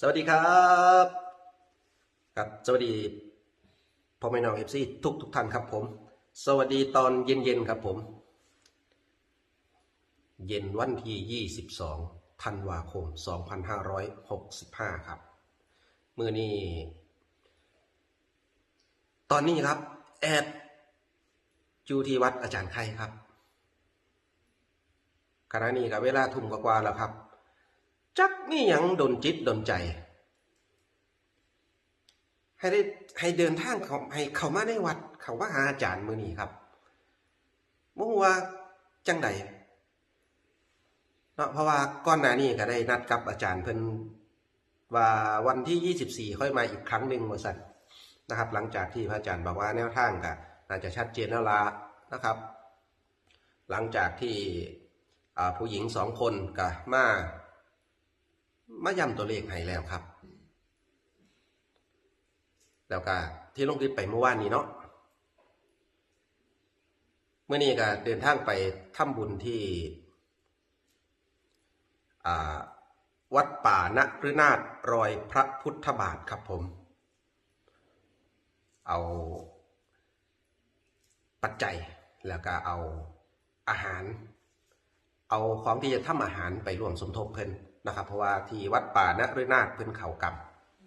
สวัสดีครับครับสวัสดีพ่อแม่น้องเอฟซีทุกทุกท่านครับผม สวัสดีตอนเย็นๆครับผม เย็นวันที่ 22ธันวาคม 2565 ครับมือนี้ตอนนี้ครับแอดจูที่วัดอาจารย์ไข่ครับขณะนี้กับเวลาทุ่มกว่าแล้วครับ จักนี่ยังดนจิตดนใจ ให้ได้ให้เดินทางเขาให้เขามาในวัด เขามาหาอาจารย์มือนี้ครับบ่ฮู้ว่าจังใดเนาะเพราะว่าก่อนหน้านี้ก็ได้นัดกับอาจารย์เพิ่นว่าวันที่ 24 ค่อยมาอีกครั้งหนึ่งว่าซั่นนะครับ หลังจากที่พระอาจารย์บอกว่าแนวทางก็น่าจะชัดเจนแล้วละนะครับ หลังจากที่ผู้หญิงสองคนก็มา มาย้ำตัวเลขให้แล้วครับ แล้วก็ที่ลงคลิปไปเมื่อวานนี้เนาะเมื่อนี้ก็เดินทางไปทำบุญที่วัดป่านฤนาถรอยพระพุทธบาทครับผม เอาปัจจัยแล้วก็เอาอาหาร เอาของที่จะทำอาหารไปร่วมสมทบเพิ่น นะครับ เพราะว่าที่วัดป่านฤนาถเพิ่นเขากรรม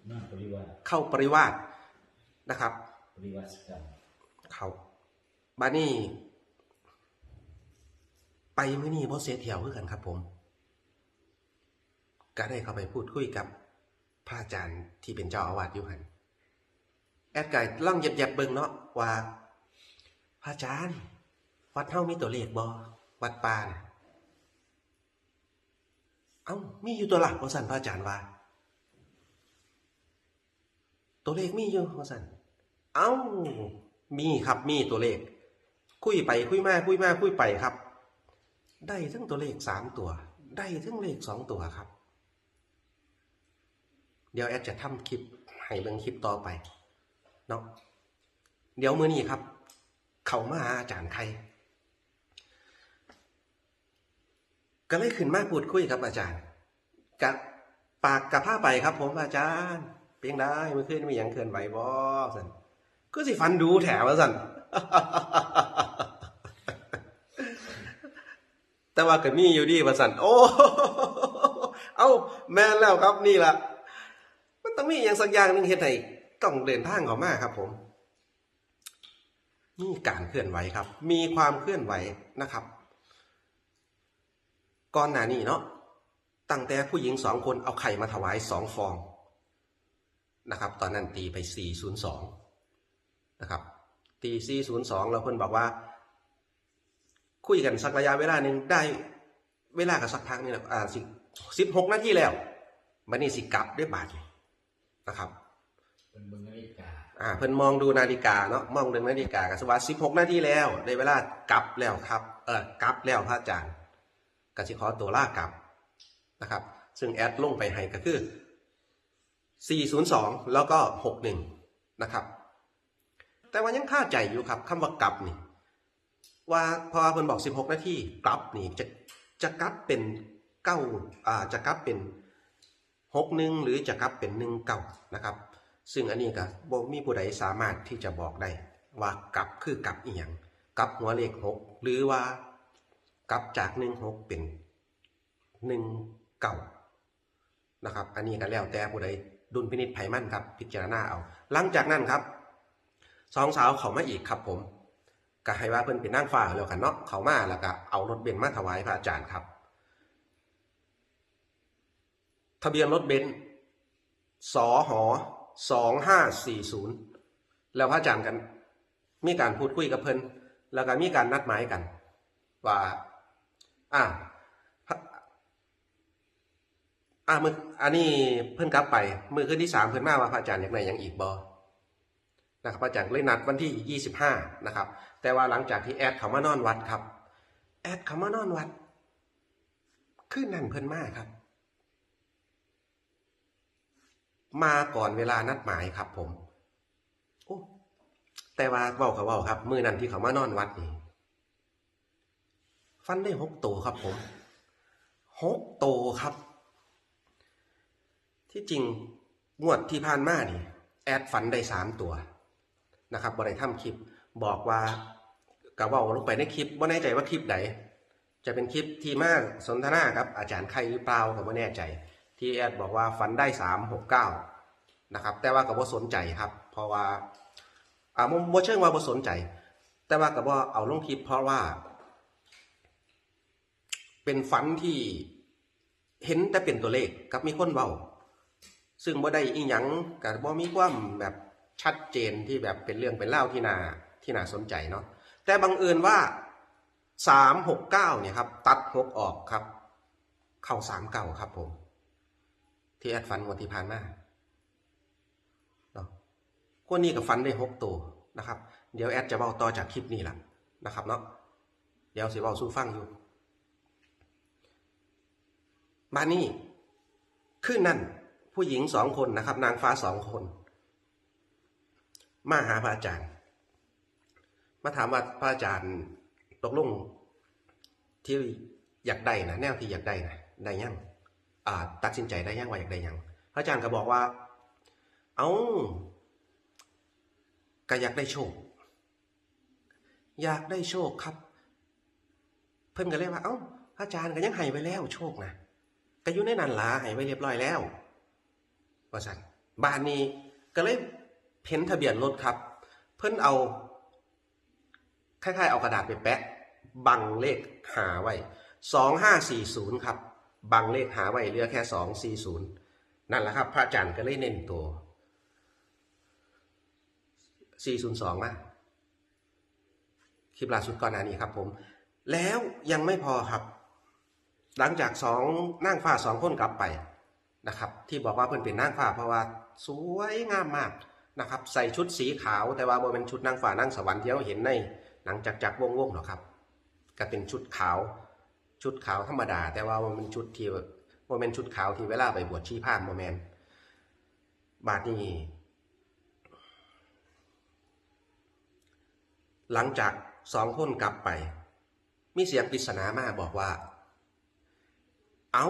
หน้าปริวาสเข้าปริวาสนะครับปริวาสกรรมเขาบานี่ ไปมื่อนี้เพราะเสียเที่ยวคือกันครับ ผมก็ได้เข้าไปพูดคุยกับพระอาจารย์ที่เป็นเจ้าอาวาสอยู่หันแอดไก่ล่องเหยับๆเบิ่งเนาะว่า พระอาจารย์ วัดเฮามีตัวเลขบอวัดป่านะ เอ้ามีอยู่ตัวหลักว่าสันพระอาจารย์ว่า ตัวเลขมีอยู่ว่าสันเอ้ามีครับมีตัวเลข คุยไปคุยมาคุยมาคุยไปครับ ได้ทั้งตัวเลขสามตัว ได้ทั้งเลขสองตัวครับ เดี๋ยวแอดจะทำคลิปให้เบิ่งคลิปต่อไปเนาะเดี๋ยวมื้อนี้ครับ เขามาหาอาจารย์ใคร ก็เลยขึ้นมาพูดคุยกับอาจารย์กับปากกับผ้าไปครับ ผมอาจารย์เพียงได้เมื่อคืนมีอย่างเคลื่อนไหวบ่สันก็สิฟันดูแถวสันแต่ว่าก็มีอยู่ดีว่าสันโอ้เอ้าแม่นแล้วครับนี่ล่ะมันต้องมีอย่างสักอย่างหนึ่งเฮ็ดให้ต้องเดินทางเขามาครับ ผมมีการเคลื่อนไหวครับ มีความเคลื่อนไหวนะครับ ก่อนหน้านี้เนาะตั้งแต่ผู้หญิงสองคนเอาไข่มาถวายสองฟองนะครับ ตอนนั้นตีไป 402 นะครับตี 402เราเพิ่นบอกว่า คุยกันสักระยะเวลาหนึ่งได้เวลากับสักพักนี่แหละอ่าสิสิบหกนาทีแล้วมันนี่สิกลับด้วยบาทนะครับเป็นเมืองนาฬิกาอ่าเพิ่นมองดูนาฬิกาเนาะมองดูนาฬิกาก็สว่าสิบหกนาทีแล้วได้เวลากลับแล้วครับ เออกลับแล้วพระอาจารย์ ก็สิขอตัวลากลับนะครับ ซึ่งแอดลงไปให้ก็คือ 402 แล้วก็ 61 นะครับ แต่ว่ายังค่าใจอยู่ครับคำว่ากลับนี่ ว่าพอเพิ่นบอก 16 นาทีกลับนี่จะจะกลับเป็นเก้าอ่าจะกลับเป็นหกหนึ่งหรือจะกลับเป็นหนึ่งเก้านะครับ ซึ่งอันนี้ก็บ่มีผู้ใดสามารถที่จะบอกได้ว่ากลับคือกลับอีหยังกลับหัวเลขหกหรือว่า กลับจากหนึ่งหกเป็นหนึ่งเก้านะครับ อันนี้ก็แล้วแต่ผู้ใดดุลพินิจไผมั่นครับ พิจารณาเอา หลังจากนั้นครับสองสาวเขามาอีกครับผมก็ให้ว่าเพิ่นเป็นนางฟ้าแล้วกันเนาะเขามาแล้วก็เอารถเบนซ์มาถวายพระอาจารย์ครับ ทะเบียนรถเบนซ์สอหอสองห้าสี่ศูนย์แล้วพระอาจารย์กัน มีการพูดคุยกับเพิ่นแล้วก็มีการนัดหมายกัน ว่า อ่าอ่ามืออันนี้เพิ่นกลับไปมือขึ้นที่สามเพิ่นมาว่าพระอาจารย์อย่ากไหนยังอีกบอนะครับอาจารย์เลยนัดวันที่25นะครับ แต่ว่าหลังจากที่แอดเขามานอนวัดครับ แอดเขามานอนวัดขึ้นนั่นเพิ่นมาครับ มาก่อนเวลานัดหมายครับ ผมโอ้แต่ว่าเว้ากับเว้าครับ มือนั้นที่เขามานอนวัดนี่ ฟันได้หกตัวครับผมหกตัวครับ ที่จริงงวดที่ผ่านมานี่ แอดฝันได้สามตัวนะครับบริทำคลิปบอกว่ากระว่าลงไปในคลิปว่าแน่ใจว่าคลิปไหนจะเป็นคลิปที่มากสนทนากับ อาจารย์ใครหรือเปล่าก็ไม่แน่ใจ ที่แอดบอกว่าฝันได้สามหกเก้านะครับ แต่ว่าก็บ่าสนใจครับ เพราะว่าอ่าบ่เชิงว่าบ่สนใจ แต่ว่าก็บ่าเอาลงคลิปเพราะว่า เป็นฝันที่เห็นแต่เป็นตัวเลขกับมีคนเบาซึ่งบ่ได้อีหยังกับบ่มีความแบบชัดเจนที่แบบเป็นเรื่องเป็นเล่าที่น่าที่น่าสนใจเนาะแต่บังเอิญว่าสามหกเก้าเนี่ยครับ ตัดหกออกครับ เข้าสามเก่าครับผม ที่แอดฟันวันที่ผ่านมาเนาะคนนี้กับฟันได้หกตัวนะครับ เดี๋ยวแอดจะเบาต่อจากคลิปนี้แหละนะครับเนาะเดี๋ยวสิเบาสู้ฟังอยู่ มานี่คืนนั่น ผู้หญิงสองคนนะครับ นางฟ้าสองคน มาหาพระอาจารย์ มาถามว่าพระอาจารย์ตกลงที่อยากได้นะแนวที่อยากได้นะได้ยังอ่าตัดสินใจได้ยังว่าอยากได้ยังพระอาจารย์ก็บอกว่า เอาก็อยากได้โชค อยากได้โชคครับ เพิ่นก็เลยว่า เอ้าพระอาจารย์ก็ยังให้ไปแล้วโชคนะ ก็อยู่ในนั้นลาให้ไว้เรียบร้อยแล้วว่าสันบ้านนี้ก็เลยเพ้นทะเบียนรถครับ เพิ่นเอาคล้ายๆเอากระดาษไปแปะ บังเลขหาไว้สองห้าสี่ศูนย์ครับ บังเลขหาไว้เหลือแค่สองสี่ศูนย์นั่นแหละครับ พระอาจารย์ก็เลยเน้นตัวสี่ศูนย์สองมาคลิปล่าสุดก่อนหน้านี้ครับผม แล้วยังไม่พอครับ หลังจากสองนั่งฟ้าสองคนกลับไปนะครับ ที่บอกว่าเพิ่อนเป็นนั่งฟ้าเพราะว่าสวยงามมากนะครับ ใส่ชุดสีขาวแต่ว่าบ่เป็นชุดนั่งฟ้านั่งสวรรค์ที่เราเห็นในหนังจักจักรวงวงหรอครับ ก็เป็นชุดขาว ชุดขาวธรรมดา แต่ว่ามันเป็นชุดที่ว่าเป็นชุดขาวที่เวลาไปบวชชีพามโมแมนบาดนี้หลังจากสองคนกลับไป มีเสียงปริศนามาบอกว่า เอา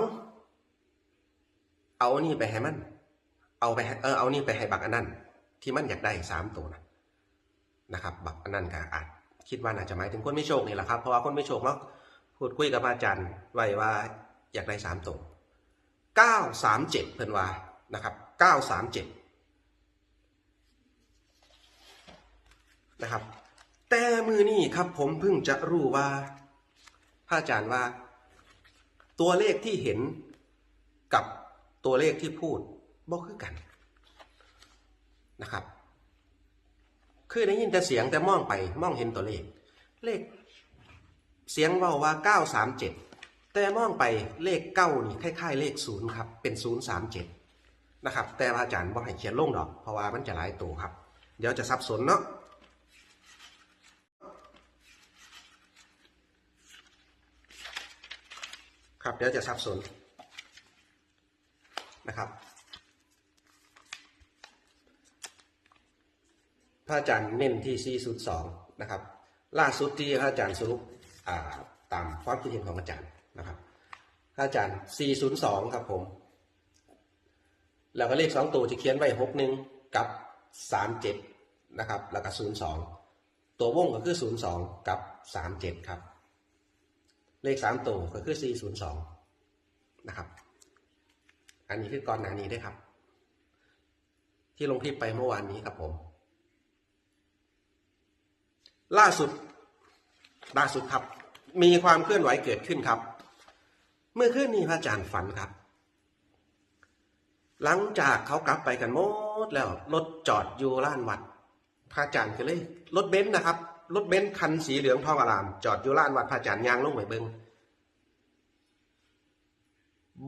เอานี่ไปให้มัน เอาไปเออเอานี่ไปให้บักอันนั้นที่มันอยากได้สามตัวนะนะครับบักอันนั้นก็อาจคิดว่าน่าจะหมายถึงคนไม่โชคนี่แหละครับ เพราะว่าคนไม่โชคมักพูดคุยกับพระอาจารย์ไว้ว่าอยากได้สามตัวเก้าสามเจ็ดเพิ่นว่านะครับเก้าสามเจ็ดนะครับ แต่มือนี่ครับผมเพิ่งจะรู้ว่าพระอาจารย์ว่า ตัวเลขที่เห็นกับตัวเลขที่พูดบ่คือกันนะครับ คือได้ยินแต่เสียงแต่มองไปมองเห็นตัวเลข เลข เสียงว่าว่าเก้าสามเจ็ดแต่มองไปเลขเก้านี่คล้ายๆ เลขศูนย์ครับ เป็นศูนย์สามเจ็ดนะครับ แต่อาจารย์บอกให้เขียนลงดอก เพราะว่ามันจะหลายตัวครับ เดี๋ยวจะสับสนเนาะ ครับเดี๋ยวจะสับสนนะครับ พระอาจารย์เน้นที่ 402 นะครับ ล่าสุดที่พระอาจารย์สรุปตามความคิดเห็นของอาจารย์นะครับพระอาจารย์ 402 ครับผม แล้วก็เลขสองตัวจะเขียนไว้ 61 กับ 37 นะครับ แล้วก็ 02 ตัววงก็คือ 02 กับ 37 ครับ เลขสามตัวก็คือ402นะครับ อันนี้คือก่อนหน้านี้ด้วยครับ ที่ลงคลิปไปเมื่อวานนี้ครับผม ล่าสุด ล่าสุดครับ มีความเคลื่อนไหวเกิดขึ้นครับ เมื่อคืนนี้พระอาจารย์ฝันครับ หลังจากเขากลับไปกันหมดแล้วรถจอดอยู่ล้านวัดพระอาจารย์ก็เลยรถเบนซ์นะครับรถเบนซ์คันสีเหลืองทองอาราม จอดอยู่ล้านวัดพระอาจารย์ยางลงไปเบิง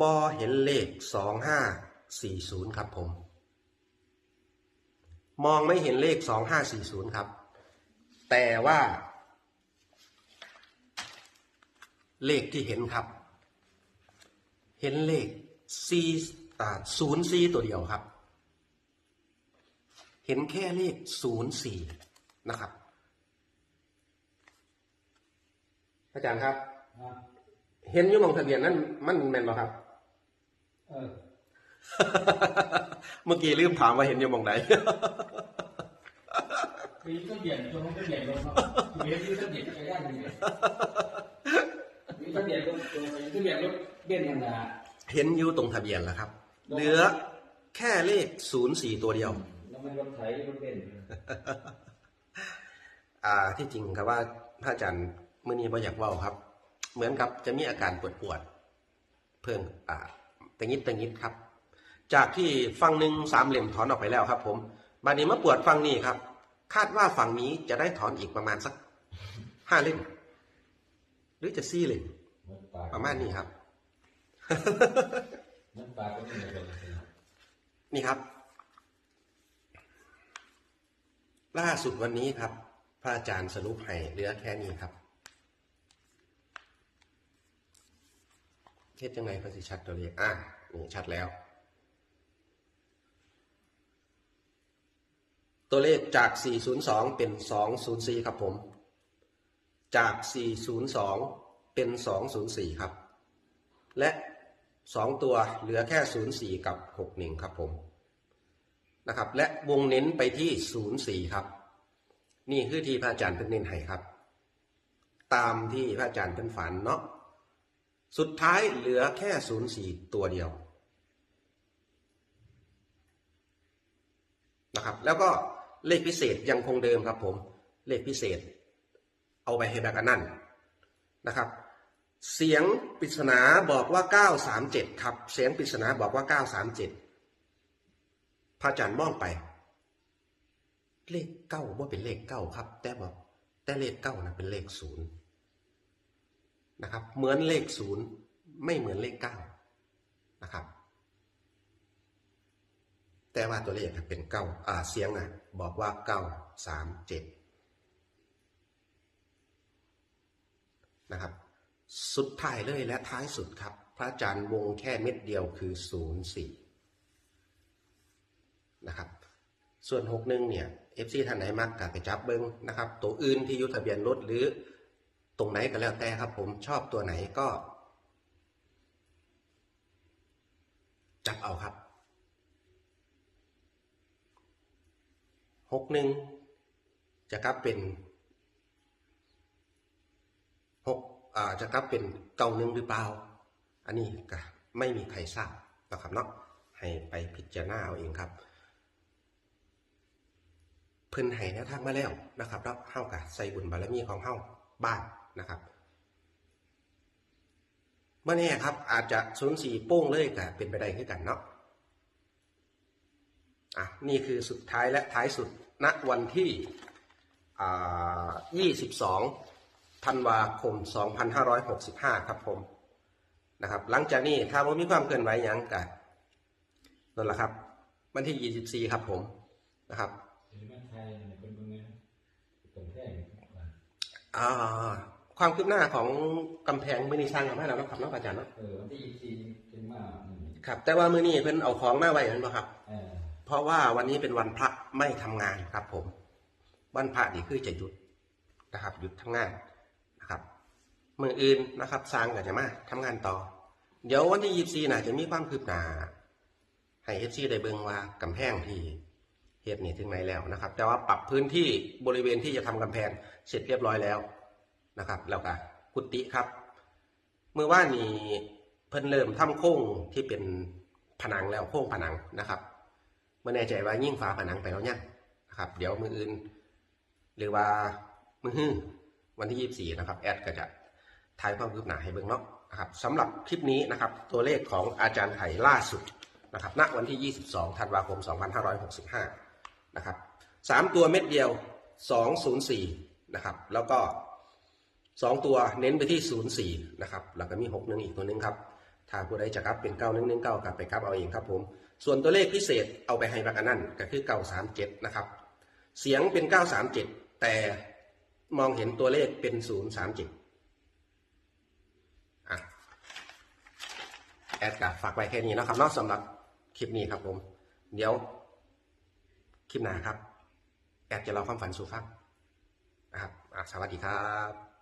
บอเห็นเลขสองห้าสี่ศูนย์ครับผม มองไม่เห็นเลขสองห้าสี่ศูนย์ครับ แต่ว่า เลขที่เห็นครับ เห็นเลขสี่อ่าศูนย์สี่ตัวเดียวครับ เห็นแค่เลขศูนย์สี่นะครับ อาจารย์ครับอะเห็นอยู่หมองทะเบียนนั้นมันแม่นบ่ครับ เออ เมื่อกี้ลืมถามว่าเห็นอยู่หมองไหนมีต้นเดียนตัวมันต้นเดียนลงเนาะมีต้นเดียนไปได้ยังไงมีต้นเดียนลงตัวต้นเดียนลงเด่นขนาดเห็นอยู่ตรงทะเบียนแล้วครับ เหลือแค่เลขศูนย์สี่ตัวเดียวแล้วมันรถไถรถเบนซ์อ่าที่จริงครับว่าพระอาจารย์ เมื่อนี้บ่อยากเว่าครับ เหมือนกับจะมีอาการปวดปวดๆเพิ่งอ่าตะงิดตะงิดครับ จากที่ฝั่งหนึ่งสามเหลี่ยมถอนออกไปแล้วครับ ผมบัดนี้มาปวดฝั่งนี้ครับ คาดว่าฝั่งนี้จะได้ถอนอีกประมาณสักห้าเล่มหรือจะซี่เล่มประมาณนี้ครับนี่ครับ ล่าสุดวันนี้ครับ พระอาจารย์สรุปให้เหลือแค่นี้ครับ เฮ็ดยังไงก็สิชัดตัวเลขอะนี่ชัดแล้ว ตัวเลขจาก 402 เป็น 204 ครับผม จาก 402 เป็น 204 ครับ และ 2 ตัวเหลือแค่ 04 กับ 61 ครับผมนะครับ และวงเน้นไปที่ 04 ครับ นี่คือที่พระอาจารย์เป็นเน้นให้ครับ ตามที่พระอาจารย์เป็นฝันเนาะ สุดท้ายเหลือแค่04ตัวเดียวนะครับแล้วก็เลขพิเศษยังคงเดิมครับผมเลขพิเศษ เอาไปให้แบบอันนั้นนะครับ เสียงปริศนาบอกว่า 937 ครับ เสียงปริศนาบอกว่า 937 พระอาจารย์มองไป เลขเก้าว่าเป็นเลขเก้าครับ แต่บอกแต่เลขเก้านะเป็นเลขศูนย์ นะครับ เหมือนเลขศูนย์ไม่เหมือนเลขเก้านะครับ แต่ว่าตัวเลขเป็นเก้าอ่าเสียงนะบอกว่าเก้าสามเจ็ดนะครับ สุดท้ายเลยและท้ายสุดครับ พระอาจารย์วงแค่เม็ดเดียวคือศูนย์สี่นะครับส่วนหกหนึ่งเนี่ยเอฟซีท่านไหนมักก็ไปจับเบิ้งนะครับ ตัวอื่นที่ยุทะเบียนรถหรือ ตรงไหนก็แล้วแต่ครับ ผมชอบตัวไหนก็ จับเอาครับหกหนึ่งจะกลับเป็นหกจะกลับเป็นเก้าหนึ่งหรือเปล่า อันนี้ก็ไม่มีใครทราบนะครับเนาะให้ไปพิจารณาเอาเองครับ เพิ่นให้แนวทางมาแล้วนะครับแล้วเฮากับใส่บุญบารมีของเฮาบ้าง นะครับเมื่อนี้ครับอาจจะศูนย์สี่โป้งเลยก็เป็นไปได้คือกันเนาะอะนี่คือสุดท้ายและท้ายสุดณวันที่อ่า22 ธันวาคม 2565 ครับผมนะครับหลังจากนี้ถ้าว่ามีความเคลื่อนไหวหยังก็นั่นแหละครับ วันที่ 24 ครับผมนะครับเป็นบ้านไทยเป็นเมืองตรงแพร่อ่า ความคืบหน้าของกำแพงมือนีสร้างกันให้แล้วเนาะครับเน้องอาจารย์เนาะเออวันที่ยี่สิบสี่เป็นมาอืมครับ แต่ว่ามือนี้เพิ่นเอาของมาไว้เห็นป่ะครับ เออเพราะว่าวันนี้เป็นวันพระไม่ทำงานครับ ผม วันพระนี่คือจะหยุดนะครับ หยุดทำงานนะครับมืออื่นนะครับสร้างก็จะมาทำงานต่อ เดี๋ยววันที่ยี่สี่น่ะจะมีความคืบหน้าให้เอฟซีได้เบิ่งว่ากำแพงที่เฮ็ดนี่ถึงไหนแล้วนะครับ แต่ว่าปรับพื้นที่บริเวณที่จะทำกำแพงเสร็จเรียบร้อยแล้ว นะครับ แล้วก็กุฏิครับเมื่อว่านี้เพิ่นเริ่มทำโค้งที่เป็นผนังแล้วโค้งผนังนะครับเมื่อแน่ใจว่ายิ่งฝาผนังไปแล้วเนี่ยงนะครับ เดี๋ยวมืออื่น หรือว่ามือฮื้อวันที่ 24 นะครับ แอดก็จะถ่ายความคืบหน้าให้เบิ่งเนาะนะครับสำหรับคลิปนี้นะครับ ตัวเลขของอาจารย์ไข่ล่าสุดนะครับณวันที่ 22 ธันวาคม 2565 นะครับสามตัวเม็ดเดียว 204 นะครับ แล้วก็ สองตัวเน้นไปที่ศูนย์สี่นะครับแล้วก็มีหกหนึ่งอีกตัวหนึงครับถ้าผู้ใดจะกลับเป็นเก้าหนึ่งหนึ่งเก้ากลับไปกลับเอาเองครับผม ส่วนตัวเลขพิเศษเอาไปให้บักนั่นก็คือเก้าสามเจ็ดนะครับ เสียงเป็นเก้าสามเจ็ดแต่มองเห็นตัวเลขเป็นศูนย์สามเจ็ดอะแอดกับฝากไว้แค่นี้นะครับนอกสำหรับคลิปนี้ครับผม เดี๋ยวคลิปหน้าครับ แอดจะเล่าความฝันสู่ฟังนะครับสวัสดีครับ